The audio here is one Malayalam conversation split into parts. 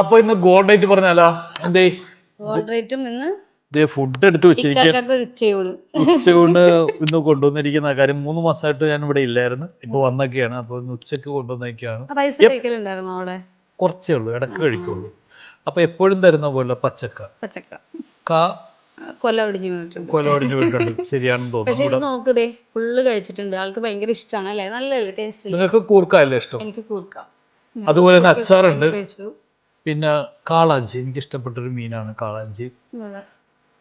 അപ്പൊ ഇന്ന് ഗോൾഡ് റേറ്റ് പറഞ്ഞാലോ? എന്തേ? ഗോൾഡ് റേറ്റും ഇന്ന് ഫുഡ് എടുത്ത് ഉച്ചകൊണ്ട് ഇന്ന് കൊണ്ടുവന്നിരിക്കുന്ന കാര്യം മൂന്ന് മാസമായിട്ട് ഞാൻ ഇവിടെ ഇല്ലായിരുന്നു. ഇപ്പൊ വന്നൊക്കെയാണ്. അപ്പൊ ഉച്ചയ്ക്ക് അവിടെ? കുറച്ചേ ഉള്ളൂ. ഇടയ്ക്ക് കഴിക്കുള്ളൂ. അപ്പൊ എപ്പോഴും തരുന്ന പോലെ പച്ചക്ക. പച്ചക്ക. കാ കൊല ഒടിഞ്ഞു കൊല കൊലവടിഞ്ഞു വീട്ടുണ്ട് ശരിയാണെന്ന് തോന്നുന്നു. നോക്കുതേ ഫുള്ള് കഴിച്ചിട്ടുണ്ട്. ആൾക്ക് ഭയങ്കര ഇഷ്ടമാണ് അല്ലേ? നല്ലല്ലേ ടേസ്റ്റ്. നിങ്ങൾക്ക് കൂർക്കല്ലേ ഇഷ്ടം? എനിക്ക് കൂർക്ക. അതുപോലെ തന്നെ അച്ചാറുണ്ട്. പിന്നെ കാളാഞ്ചി. എനിക്ക് ഇഷ്ടപ്പെട്ടൊരു മീനാണ് കാളാഞ്ചി.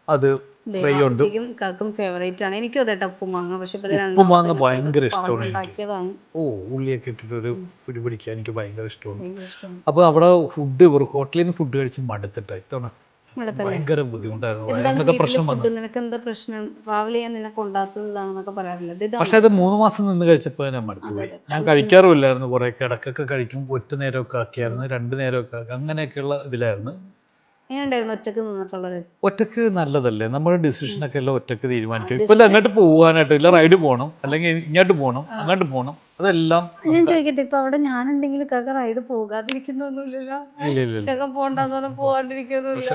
അത് ഫ്രൈ ഉണ്ട്. കാക്കും ഫേവറേറ്റ് ആണ്. എനിക്കും അതെ ഉപ്പും മാങ്ങ പക്ഷെ ഇപ്പൊ ഇത് ഉപ്പും ഭയങ്കര ഇഷ്ടമാണ് ഓ ഉള്ളിയൊക്കെ ഇട്ടിട്ട് ഒരു പിടി പിടിക്കാൻ എനിക്ക് ഭയങ്കര ഇഷ്ടമാണ്. അപ്പോൾ അവിടെ ഫുഡ് ഒരു ഹോട്ടലിൽ നിന്ന് ഫുഡ് കഴിച്ച് മടുത്തിട്ടായി ഇത്തവണ. ഭയങ്കര ബുദ്ധിമുട്ടായിരുന്നു. പ്രശ്നം വന്നു. നിനക്ക് എന്താ പ്രശ്നം? ട്രാവൽ ചെയ്യാൻ നിന്നെ കൊണ്ടാത്തതാണെന്നൊക്കെ പറയാറില്ല? പക്ഷെ അത് മൂന്ന് മാസം നിന്ന് കഴിച്ചപ്പോൾ ഞാൻ മടുത്തുപോയി ഞാൻ കഴിക്കാറുമില്ലായിരുന്നു കുറെ. കിടക്കൊക്കെ കഴിക്കും ഒറ്റ നേരമൊക്കെ ആക്കിയായിരുന്നു രണ്ട് നേരമൊക്കെ ആക്കി. അങ്ങനെയൊക്കെയുള്ള ഇതിലായിരുന്നു. ഒറ്റയ്ക്ക് നല്ലതല്ലേ? നമ്മുടെ ഡിസിഷൻ ഒക്കെ എല്ലാം ഒറ്റയ്ക്ക് തീരുമാനിക്കും. ഇപ്പൊ അങ്ങോട്ട് പോകാനായിട്ട് ഇല്ല റൈഡ് പോകണം അല്ലെങ്കിൽ ഇങ്ങോട്ട് പോകണം അങ്ങോട്ട് പോകണം അതെല്ലാം ഞാൻ ചോദിക്കട്ടെ ഇപ്പൊ അവിടെ ഞാൻ എന്തെങ്കിലും കക്ക റൈഡ് പോകാതിരിക്കുന്നൊന്നുമില്ലല്ലോ പോണ്ടെന്ന് പറഞ്ഞാൽ പോകാണ്ടിരിക്കുന്നൊന്നുമില്ല.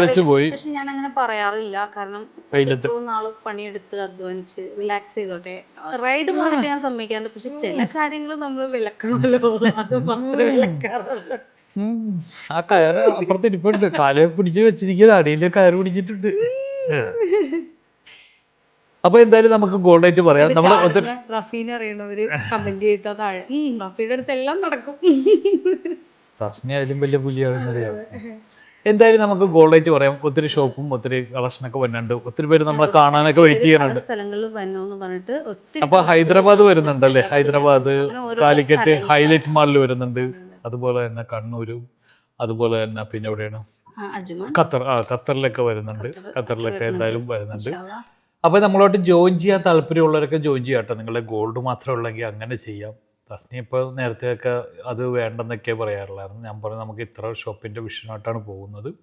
പക്ഷെ പോയി ഞാൻ അങ്ങനെ പറയാറില്ല. കാരണം ഇത്രയും നാൾ പണിയെടുത്ത് അധ്വാനിച്ച് റിലാക്സ് ചെയ്തോട്ടെ. റൈഡ് പോകാനൊക്കെ ഞാൻ സമ്മതിക്കാറുണ്ട് പക്ഷെ ചില കാര്യങ്ങൾ നമ്മൾ വിലക്കണമല്ലോ. അത് മാത്രമേ വിലക്കാറുള്ളൂ. ആ കയറ് അപ്പുറത്ത് ഇരിപ്പുണ്ട്. കാലെ പിടിച്ച് വെച്ചിരിക്കുന്ന. അടിയിൽ കയറ് പിടിച്ചിട്ടുണ്ട്. അപ്പൊ എന്തായാലും നമുക്ക് ഗോൾഡ് ആയിട്ട് പറയാം. നമ്മൾ ഒത്തിരി റഫീനെ അറിയണവര് കമന്റ് ചെയ്തിട്ടാ താഴെ. ഉം, റഫീയുടെ അടുത്ത് എല്ലാം നടക്കും. അതിലും വലിയ എന്തായാലും നമുക്ക് ഗോൾഡ് ആയിട്ട് പറയാം. ഒത്തിരി ഷോപ്പും ഒത്തിരി കളക്ഷനൊക്കെ വരുന്നുണ്ട് ഒത്തിരി പേര് നമ്മളെ കാണാനൊക്കെ വെയിറ്റ് ചെയ്യാനുണ്ട് ചെയ്യുന്നുണ്ട് സ്ഥലങ്ങളിൽ വന്നോന്ന് പറഞ്ഞിട്ട് ഒത്തിരി അപ്പൊ ഹൈദരാബാദ് വരുന്നുണ്ടല്ലേ? ഹൈദരാബാദ് കാലിക്കറ്റ് ഹൈലൈറ്റ് മാളിൽ വരുന്നുണ്ട്. അതുപോലെ തന്നെ കണ്ണൂരും അതുപോലെ തന്നെ പിന്നെ എവിടെയാണ്? ആ, അജ്മാൻ ഖത്തർ ആ ഖത്തറിലൊക്കെ വരുന്നുണ്ട്. ഖത്തറിലൊക്കെ എന്തായാലും വരുന്നുണ്ട്. അപ്പോൾ നമ്മളോട്ട് ജോയിൻ ചെയ്യാൻ താല്പര്യമുള്ളവരൊക്കെ ജോയിൻ ചെയ്യാം കേട്ടോ. നിങ്ങളുടെ ഗോൾഡ് മാത്രമേ ഉള്ളെങ്കിൽ അങ്ങനെ ചെയ്യാം. തസ്നി ഇപ്പോൾ നേരത്തെയൊക്കെ അത് വേണ്ടെന്നൊക്കെ പറയാറുള്ളായിരുന്നു. ഞാൻ പറഞ്ഞു നമുക്ക് ഇത്ര ഷോപ്പിന്റെ വിഷനായിട്ടാണ് പോകുന്നത്.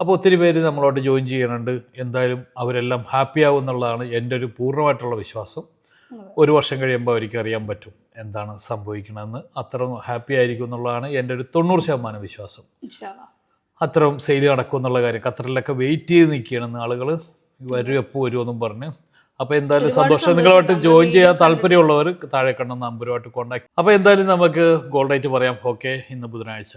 അപ്പോൾ ഒത്തിരി പേര് നമ്മളോട്ട് ജോയിൻ ചെയ്യണുണ്ട് എന്തായാലും അവരെല്ലാം ഹാപ്പി ആവും എന്നുള്ളതാണ് എന്റെ ഒരു പൂർണമായിട്ടുള്ള വിശ്വാസം. ഒരു വർഷം കഴിയുമ്പോൾ അവർക്ക് അറിയാൻ പറ്റും എന്താണ് സംഭവിക്കണമെന്ന് അത്ര ഹാപ്പി ആയിരിക്കും എന്നുള്ളതാണ് എന്റെ ഒരു തൊണ്ണൂറ് ശതമാനം വിശ്വാസം. അത്രയും സെയിൽ നടക്കും എന്നുള്ള കാര്യം. ഖത്തറിലൊക്കെ വെയിറ്റ് ചെയ്ത് നിൽക്കുകയാണെന്ന് ആളുകൾ വരും എപ്പോൾ വരുമെന്നും പറഞ്ഞ്. അപ്പോൾ എന്തായാലും സന്തോഷം. നിങ്ങളുമായിട്ട് ജോയിൻ ചെയ്യാൻ താല്പര്യമുള്ളവർ താഴെ കണ്ണ നമ്പറുമായിട്ട് കോൺടാക്ട് അപ്പോൾ എന്തായാലും നമുക്ക് ഗോൾഡായിട്ട് പറയാം. ഓക്കെ ഇന്ന് ബുധനാഴ്ച.